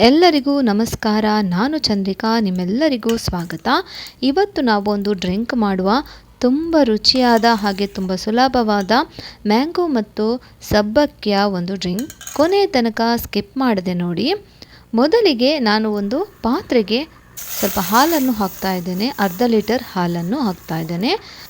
ಎಲ್ಲರಿಗೂ ನಮಸ್ಕಾರ. ನಾನು ಚಂದ್ರಿಕಾ. ನಿಮ್ಮೆಲ್ಲರಿಗೂ ಸ್ವಾಗತ. ಇವತ್ತು ನಾವು ಒಂದು ಡ್ರಿಂಕ್ ಮಾಡುವ ತುಂಬ ರುಚಿಯಾದ ಹಾಗೆ ತುಂಬ ಸುಲಭವಾದ ಮ್ಯಾಂಗೋ ಮತ್ತು ಸಬ್ಬಕ್ಕಿಯ ಒಂದು ಡ್ರಿಂಕ್. ಕೊನೆಯ ತನಕ ಸ್ಕಿಪ್ ಮಾಡಿದೆ ನೋಡಿ. ಮೊದಲಿಗೆ ನಾನು ಒಂದು ಪಾತ್ರೆಗೆ ಸ್ವಲ್ಪ ಹಾಲನ್ನು ಹಾಕ್ತಾ ಇದ್ದೇನೆ. ಅರ್ಧ ಲೀಟರ್ ಹಾಲನ್ನು ಹಾಕ್ತಾ ಇದ್ದೇನೆ.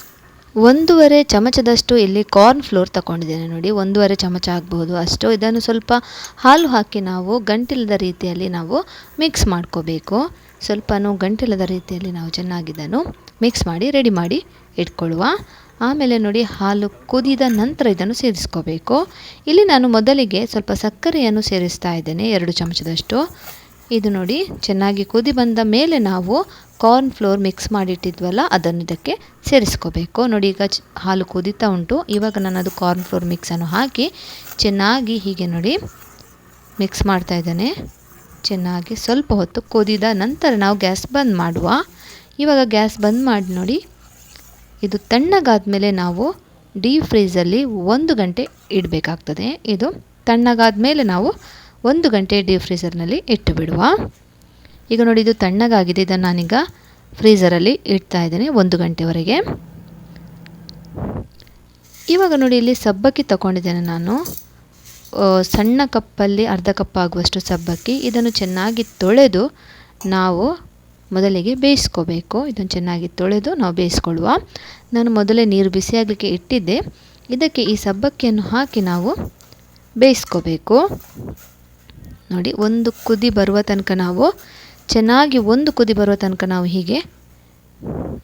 ಒಂದೂವರೆ ಚಮಚದಷ್ಟು ಇಲ್ಲಿ ಕಾರ್ನ್ ಫ್ಲೋರ್ ತಗೊಂಡಿದ್ದೇನೆ ನೋಡಿ. ಒಂದೂವರೆ ಚಮಚ ಆಗಬಹುದು. ಅಷ್ಟು ಇದನ್ನು ಸ್ವಲ್ಪ ಹಾಲು ಹಾಕಿ ನಾವು ಗಂಟಿಲ್ಲದ ರೀತಿಯಲ್ಲಿ ನಾವು ಮಿಕ್ಸ್ ಮಾಡ್ಕೋಬೇಕು. ಸ್ವಲ್ಪನೂ ಗಂಟಿಲ್ಲದ ರೀತಿಯಲ್ಲಿ ನಾವು ಚೆನ್ನಾಗಿದ್ದನ್ನು ಮಿಕ್ಸ್ ಮಾಡಿ ರೆಡಿ ಮಾಡಿ ಇಟ್ಕೊಳ್ಳುವ. ಆಮೇಲೆ ನೋಡಿ, ಹಾಲು ಕುದಿದ ನಂತರ ಇದನ್ನು ಸೇರಿಸ್ಕೋಬೇಕು. ಇಲ್ಲಿ ನಾನು ಮೊದಲಿಗೆ ಸ್ವಲ್ಪ ಸಕ್ಕರೆಯನ್ನು ಸೇರಿಸ್ತಾ ಇದ್ದೇನೆ, ಎರಡು ಚಮಚದಷ್ಟು. ಇದು ನೋಡಿ, ಚೆನ್ನಾಗಿ ಕುದಿ ಬಂದ ಮೇಲೆ ನಾವು ಕಾರ್ನ್ ಫ್ಲೋರ್ ಮಿಕ್ಸ್ ಮಾಡಿಟ್ಟಿದ್ವಲ್ಲ, ಅದನ್ನು ಇದಕ್ಕೆ ಸೇರಿಸ್ಕೋಬೇಕು. ನೋಡಿ, ಈಗ ಹಾಲು ಕುದೀತಾ ಉಂಟು. ಇವಾಗ ನಾನು ಅದು ಕಾರ್ನ್ ಫ್ಲೋರ್ ಮಿಕ್ಸನ್ನು ಹಾಕಿ ಚೆನ್ನಾಗಿ ಹೀಗೆ ನೋಡಿ ಮಿಕ್ಸ್ ಮಾಡ್ತಾ ಇದ್ದೇನೆ. ಚೆನ್ನಾಗಿ ಸ್ವಲ್ಪ ಹೊತ್ತು ಕುದಿದ ನಂತರ ನಾವು ಗ್ಯಾಸ್ ಬಂದ್ ಮಾಡುವ. ಇವಾಗ ಗ್ಯಾಸ್ ಬಂದ್ ಮಾಡಿ ನೋಡಿ, ಇದು ತಣ್ಣಗಾದ ಮೇಲೆ ನಾವು ಡೀಪ್ ಫ್ರೀಸಲ್ಲಿ ಒಂದು ಗಂಟೆ ಇಡಬೇಕಾಗ್ತದೆ. ಇದು ತಣ್ಣಗಾದ ಮೇಲೆ ನಾವು ಒಂದು ಗಂಟೆ ಡೀಪ್ ಫ್ರೀಸರ್ನಲ್ಲಿ ಇಟ್ಟು ಬಿಡುವ ಈಗ ನೋಡಿ, ಇದು ತಣ್ಣಗಾಗಿದೆ. ಇದನ್ನು ನಾನೀಗ ಫ್ರೀಸರಲ್ಲಿ ಇಡ್ತಾ ಇದ್ದೇನೆ ಒಂದು ಗಂಟೆವರೆಗೆ. ಇವಾಗ ನೋಡಿ, ಇಲ್ಲಿ ಸಬ್ಬಕ್ಕಿ ತಗೊಂಡಿದ್ದೇನೆ ನಾನು. ಸಣ್ಣ ಕಪ್ಪಲ್ಲಿ ಅರ್ಧ ಕಪ್ ಆಗುವಷ್ಟು ಸಬ್ಬಕ್ಕಿ. ಇದನ್ನು ಚೆನ್ನಾಗಿ ತೊಳೆದು ನಾವು ಮೊದಲಿಗೆ ಬೇಯಿಸ್ಕೋಬೇಕು. ಇದನ್ನು ಚೆನ್ನಾಗಿ ತೊಳೆದು ನಾವು ಬೇಯಿಸ್ಕೊಳ್ಳುವ. ನಾನು ಮೊದಲೇ ನೀರು ಬಿಸಿಯಾಗಲಿಕ್ಕೆ ಇಟ್ಟಿದ್ದೆ. ಇದಕ್ಕೆ ಈ ಸಬ್ಬಕ್ಕಿಯನ್ನು ಹಾಕಿ ನಾವು ಬೇಯಿಸ್ಕೋಬೇಕು. ನೋಡಿ, ಒಂದು ಕುದಿ ಬರುವ ತನಕ ನಾವು ಚೆನ್ನಾಗಿ ಒಂದು ಕುದಿ ಬರುವ ತನಕ ನಾವು ಹೀಗೆ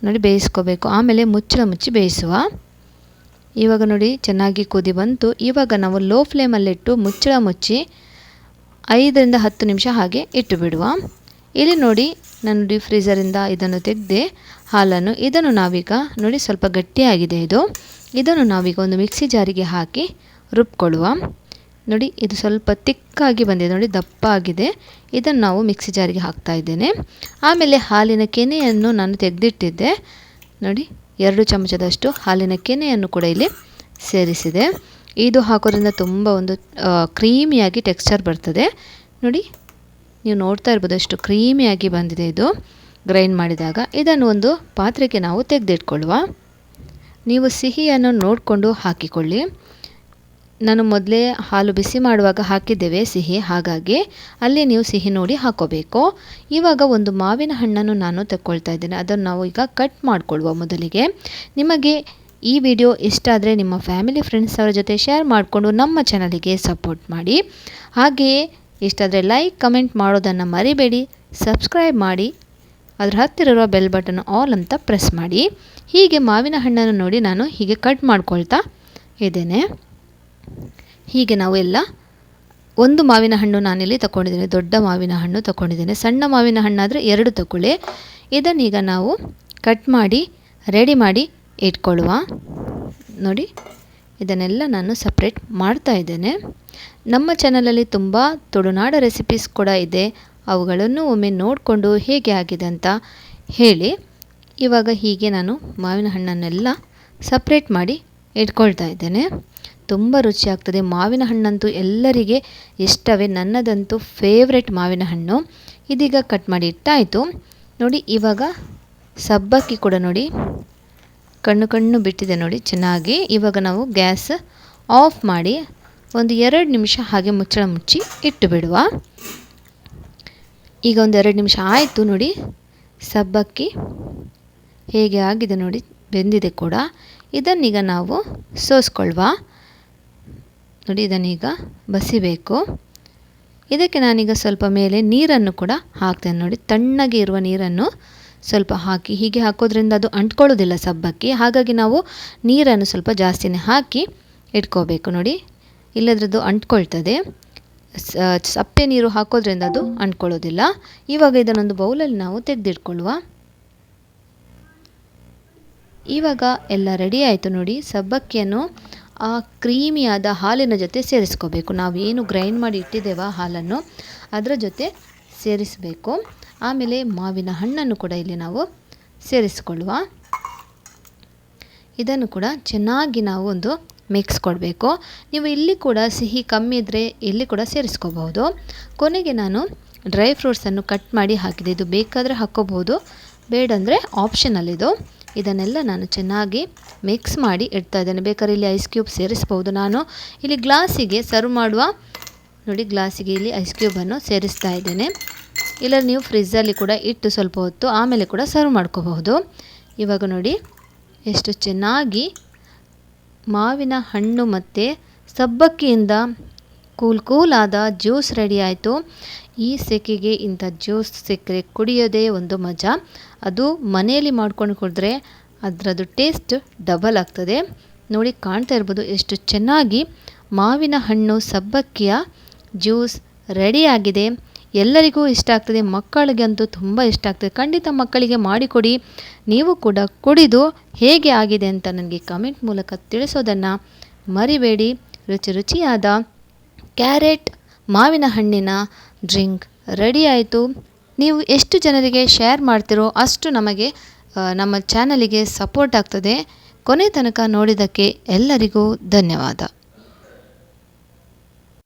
ನೋಡಿ ಬೇಯಿಸ್ಕೋಬೇಕು. ಆಮೇಲೆ ಮುಚ್ಚಳ ಮುಚ್ಚಿ ಬೇಯಿಸುವ. ಇವಾಗ ನೋಡಿ, ಚೆನ್ನಾಗಿ ಕುದಿ ಬಂತು. ಇವಾಗ ನಾವು ಲೋ ಫ್ಲೇಮಲ್ಲಿಟ್ಟು ಮುಚ್ಚಳ ಮುಚ್ಚಿ ಐದರಿಂದ ಹತ್ತು ನಿಮಿಷ ಹಾಗೆ ಇಟ್ಟು ಬಿಡುವ. ಇಲ್ಲಿ ನೋಡಿ, ನಾನು ಡೀಪ್ ಫ್ರೀಸರಿಂದ ಇದನ್ನು ತೆಗೆದೆ ಹಾಲನ್ನು, ಇದನ್ನು ನಾವೀಗ ನೋಡಿ ಸ್ವಲ್ಪ ಗಟ್ಟಿಯಾಗಿದೆ ಇದು. ಇದನ್ನು ನಾವೀಗ ಒಂದು ಮಿಕ್ಸಿ ಜಾರಿಗೆ ಹಾಕಿ ರುಬ್ಕೊಳ್ಳುವ. ನೋಡಿ, ಇದು ಸ್ವಲ್ಪ ತಿಕ್ಕಾಗಿ ಬಂದಿದೆ. ನೋಡಿ ದಪ್ಪ ಆಗಿದೆ ಇದನ್ನು ನಾವು ಮಿಕ್ಸಿ ಜಾರಿಗೆ ಹಾಕ್ತಾ ಇದ್ದೇನೆ. ಆಮೇಲೆ ಹಾಲಿನ ಕೆನೆಯನ್ನು ನಾನು ತೆಗೆದಿಟ್ಟಿದ್ದೆ. ನೋಡಿ, ಎರಡು ಚಮಚದಷ್ಟು ಹಾಲಿನ ಕೆನೆಯನ್ನು ಕೂಡ ಇಲ್ಲಿ ಸೇರಿಸಿದೆ. ಇದು ಹಾಕೋದ್ರಿಂದ ತುಂಬ ಒಂದು ಕ್ರೀಮಿಯಾಗಿ ಟೆಕ್ಸ್ಚರ್ ಬರ್ತದೆ. ನೋಡಿ, ನೀವು ನೋಡ್ತಾ ಇರ್ಬೋದು ಅಷ್ಟು ಕ್ರೀಮಿಯಾಗಿ ಬಂದಿದೆ ಇದು. ಗ್ರೈಂಡ್ ಮಾಡಿದಾಗ ಇದನ್ನು ಒಂದು ಪಾತ್ರೆಗೆ ನಾವು ತೆಗೆದಿಟ್ಕೊಳ್ಳುವ. ನೀವು ಸಿಹಿಯನ್ನು ನೋಡಿಕೊಂಡು ಹಾಕಿಕೊಳ್ಳಿ. ನಾನು ಮೊದಲೇ ಹಾಲು ಬಿಸಿ ಮಾಡುವಾಗ ಹಾಕಿದ್ದೇವೆ ಸಿಹಿ, ಹಾಗಾಗಿ ಅಲ್ಲಿ ನೀವು ಸಿಹಿ ನೋಡಿ ಹಾಕೋಬೇಕು. ಇವಾಗ ಒಂದು ಮಾವಿನ ಹಣ್ಣನ್ನು ನಾನು ತಗೊಳ್ತಾ ಇದ್ದೇನೆ. ಅದನ್ನು ನಾವು ಈಗ ಕಟ್ ಮಾಡಿಕೊಳ್ಳುವ ಮೊದಲಿಗೆ. ನಿಮಗೆ ಈ ವಿಡಿಯೋ ಇಷ್ಟ ಆದರೆ ನಿಮ್ಮ ಫ್ಯಾಮಿಲಿ ಫ್ರೆಂಡ್ಸ್ ಅವರ ಜೊತೆ ಶೇರ್ ಮಾಡಿಕೊಂಡು ನಮ್ಮ ಚಾನಲಿಗೆ ಸಪೋರ್ಟ್ ಮಾಡಿ. ಹಾಗೆಯೇ ಇಷ್ಟ ಆದರೆ ಲೈಕ್, ಕಮೆಂಟ್ ಮಾಡೋದನ್ನು ಮರಿಬೇಡಿ. ಸಬ್ಸ್ಕ್ರೈಬ್ ಮಾಡಿ. ಅದರ ಹತ್ತಿರ ಇರುವ ಬೆಲ್ ಬಟನ್ ಆಲ್ ಅಂತ ಪ್ರೆಸ್ ಮಾಡಿ. ಹೀಗೆ ಮಾವಿನ ಹಣ್ಣನ್ನು ನೋಡಿ ನಾನು ಹೀಗೆ ಕಟ್ ಮಾಡ್ಕೊಳ್ತಾ ಇದ್ದೇನೆ. ಹೀಗೆ ನಾವೆಲ್ಲ ಒಂದು ಮಾವಿನ ಹಣ್ಣು ನಾನಿಲ್ಲಿ ತಗೊಂಡಿದ್ದೇನೆ ದೊಡ್ಡ ಮಾವಿನ ಹಣ್ಣು ತಗೊಂಡಿದ್ದೇನೆ ಸಣ್ಣ ಮಾವಿನ ಹಣ್ಣಾದರೆ ಎರಡು ತಗೊಳ್ಳಿ ಇದನ್ನೀಗ ನಾವು ಕಟ್ ಮಾಡಿ, ರೆಡಿ ಮಾಡಿ ಇಟ್ಕೊಳ್ಳುವ. ನೋಡಿ, ಇದನ್ನೆಲ್ಲ ನಾನು ಸಪ್ರೇಟ್ ಮಾಡ್ತಾ ಇದ್ದೇನೆ. ನಮ್ಮ ಚಾನಲಲ್ಲಿ ತುಂಬ ತುಳುನಾಡ ರೆಸಿಪೀಸ್ ಕೂಡ ಇದೆ. ಅವುಗಳನ್ನು ಒಮ್ಮೆ ನೋಡಿಕೊಂಡು ಹೇಗೆ ಆಗಿದೆ ಅಂತ ಹೇಳಿ. ಇವಾಗ ಹೀಗೆ ನಾನು ಮಾವಿನ ಹಣ್ಣನ್ನೆಲ್ಲ ಸಪ್ರೇಟ್ ಮಾಡಿ ಇಟ್ಕೊಳ್ತಾ ಇದ್ದೇನೆ. ತುಂಬ ರುಚಿಯಾಗ್ತದೆ. ಮಾವಿನ ಹಣ್ಣಂತೂ ಎಲ್ಲರಿಗೆ ಇಷ್ಟವೇ. ನನ್ನದಂತೂ ಫೇವ್ರೆಟ್ ಮಾವಿನ ಹಣ್ಣು. ಇದೀಗ ಕಟ್ ಮಾಡಿ ಇಟ್ಟಾಯಿತು. ನೋಡಿ, ಇವಾಗ ಸಬ್ಬಕ್ಕಿ ಕೂಡ ನೋಡಿ. ಕಣ್ಣು ಕಣ್ಣು ಬಿಟ್ಟಿದೆ ನೋಡಿ ಚೆನ್ನಾಗಿ. ಇವಾಗ ನಾವು ಗ್ಯಾಸ್ ಆಫ್ ಮಾಡಿ ಒಂದು ಎರಡು ನಿಮಿಷ ಹಾಗೆ ಮುಚ್ಚಳ ಮುಚ್ಚಿ ಇಟ್ಟು ಬಿಡುವ ಈಗ ಒಂದು ಎರಡು ನಿಮಿಷ ಆಯಿತು ನೋಡಿ. ಸಬ್ಬಕ್ಕಿ ಹೇಗೆ ಆಗಿದೆ ನೋಡಿ, ಬೆಂದಿದೆ ಕೂಡ. ಇದನ್ನೀಗ ನಾವು ಸೋಸ್ಕೊಳ್ವಾ. ನೋಡಿ, ಇದನ್ನೀಗ ಬಸಿಬೇಕು. ಇದಕ್ಕೆ ನಾನೀಗ ಸ್ವಲ್ಪ ಮೇಲೆ ನೀರನ್ನು ಕೂಡ ಹಾಕ್ತೇನೆ. ನೋಡಿ, ತಣ್ಣಗೆ ಇರುವ ನೀರನ್ನು ಸ್ವಲ್ಪ ಹಾಕಿ, ಹೀಗೆ ಹಾಕೋದ್ರಿಂದ ಅದು ಅಂಟ್ಕೊಳ್ಳೋದಿಲ್ಲ ಸಬ್ಬಕ್ಕಿ. ಹಾಗಾಗಿ ನಾವು ನೀರನ್ನು ಸ್ವಲ್ಪ ಜಾಸ್ತಿನೇ ಹಾಕಿ ಇಟ್ಕೋಬೇಕು. ನೋಡಿ ಇಲ್ಲದ್ರದ್ದು ಅಂಟ್ಕೊಳ್ತದೆ. ಸಪ್ಪೆ ನೀರು ಹಾಕೋದ್ರಿಂದ ಅದು ಅಂಟ್ಕೊಳ್ಳೋದಿಲ್ಲ. ಇವಾಗ ಇದನ್ನೊಂದು ಬೌಲಲ್ಲಿ ನಾವು ತೆಗೆದಿಟ್ಕೊಳ್ಳುವ. ಇವಾಗ ಎಲ್ಲ ರೆಡಿ ಆಯಿತು ನೋಡಿ, ಸಬ್ಬಕ್ಕಿಯನ್ನು ಆ ಕ್ರೀಮಿಯಾದ ಹಾಲಿನ ಜೊತೆ ಸೇರಿಸ್ಕೋಬೇಕು. ನಾವು ಏನು ಗ್ರೈಂಡ್ ಮಾಡಿ ಇಟ್ಟಿದ್ದೇವೆ ಹಾಲನ್ನು ಅದರ ಜೊತೆ ಸೇರಿಸಬೇಕು. ಆಮೇಲೆ ಮಾವಿನ ಹಣ್ಣನ್ನು ಕೂಡ ಇಲ್ಲಿ ನಾವು ಸೇರಿಸಿಕೊಳ್ಳುವ. ಇದನ್ನು ಕೂಡ ಚೆನ್ನಾಗಿ ನಾವು ಒಂದು ಮಿಕ್ಸ್ ಕೊಡಬೇಕು. ನೀವು ಇಲ್ಲಿ ಕೂಡ ಸಿಹಿ ಕಮ್ಮಿ ಇದ್ದರೆ ಇಲ್ಲಿ ಕೂಡ ಸೇರಿಸ್ಕೋಬಹುದು. ಕೊನೆಗೆ ನಾನು ಡ್ರೈ ಫ್ರೂಟ್ಸನ್ನು ಕಟ್ ಮಾಡಿ ಹಾಕಿದೆ. ಇದು ಬೇಕಾದರೆ ಹಾಕ್ಕೋಬೋದು ಬೇಡಂದರೆ ಆಪ್ಷನಲ್ ಇದು ಇದನ್ನೆಲ್ಲ ನಾನು ಚೆನ್ನಾಗಿ ಮಿಕ್ಸ್ ಮಾಡಿ ಇಡ್ತಾ ಇದ್ದೇನೆ. ಬೇಕಾದ್ರೆ ಇಲ್ಲಿ ಐಸ್ ಕ್ಯೂಬ್ ಸೇರಿಸ್ಬೋದು ನಾನು. ಇಲ್ಲಿ ಗ್ಲಾಸಿಗೆ ಸರ್ವ್ ಮಾಡುವ, ನೋಡಿ ಗ್ಲಾಸಿಗೆ ಇಲ್ಲಿ ಐಸ್ ಕ್ಯೂಬನ್ನು ಸೇರಿಸ್ತಾ ಇದ್ದೇನೆ. ಇಲ್ಲ ನೀವು ಫ್ರಿಜ್ಜಲ್ಲಿ ಕೂಡ ಇಟ್ಟು ಸ್ವಲ್ಪ ಹೊತ್ತು ಆಮೇಲೆ ಕೂಡ ಸರ್ವ್ ಮಾಡ್ಕೋಬಹುದು. ಇವಾಗ ನೋಡಿ, ಎಷ್ಟು ಚೆನ್ನಾಗಿ ಮಾವಿನ ಹಣ್ಣು ಮತ್ತು ಸಬ್ಬಕ್ಕಿಯಿಂದ ಕೂಲ್ ಕೂಲಾದ ಜ್ಯೂಸ್ ರೆಡಿ ಆಯಿತು. ಈ ಸೆಕೆಗೆ ಇಂಥ ಜ್ಯೂಸ್ ಸಿಕ್ಕರೆ ಕುಡಿಯೋದೇ ಒಂದು ಮಜಾ. ಅದು ಮನೆಯಲ್ಲಿ ಮಾಡ್ಕೊಂಡು ಕುಡಿದ್ರೆ ಅದರದ್ದು ಟೇಸ್ಟ್ ಡಬಲ್ ಆಗ್ತದೆ. ನೋಡಿ ಕಾಣ್ತಾ ಇರ್ಬೋದು ಎಷ್ಟು ಚೆನ್ನಾಗಿ ಮಾವಿನ ಹಣ್ಣು, ಸಬ್ಬಕ್ಕಿಯ ಜ್ಯೂಸ್ ರೆಡಿಯಾಗಿದೆ ಎಲ್ಲರಿಗೂ ಇಷ್ಟ ಆಗ್ತದೆ. ಮಕ್ಕಳಿಗೆ ಅಂತೂ ತುಂಬ ಇಷ್ಟ ಆಗ್ತದೆ. ಖಂಡಿತ ಮಕ್ಕಳಿಗೆ ಮಾಡಿಕೊಡಿ ನೀವು ಕೂಡ ಕುಡಿದು ಹೇಗೆ ಆಗಿದೆ ಅಂತ ನನಗೆ ಕಮೆಂಟ್ ಮೂಲಕ ತಿಳಿಸೋದನ್ನು ಮರಿಬೇಡಿ. ರುಚಿ ರುಚಿಯಾದ ಕ್ಯಾರೆಟ್, ಮಾವಿನ ಹಣ್ಣಿನ ಡ್ರಿಂಕ್ ರೆಡಿ ಆಯಿತು. ನೀವು ಎಷ್ಟು ಜನರಿಗೆ ಶೇರ್ ಮಾಡ್ತಿರೋ ಅಷ್ಟು ನಮಗೆ ನಮ್ಮ ಚಾನಲಿಗೆ ಸಪೋರ್ಟ್ ಆಗ್ತದೆ. ಕೊನೆ ತನಕ ನೋಡಿದ್ದಕ್ಕೆ ಎಲ್ಲರಿಗೂ ಧನ್ಯವಾದ.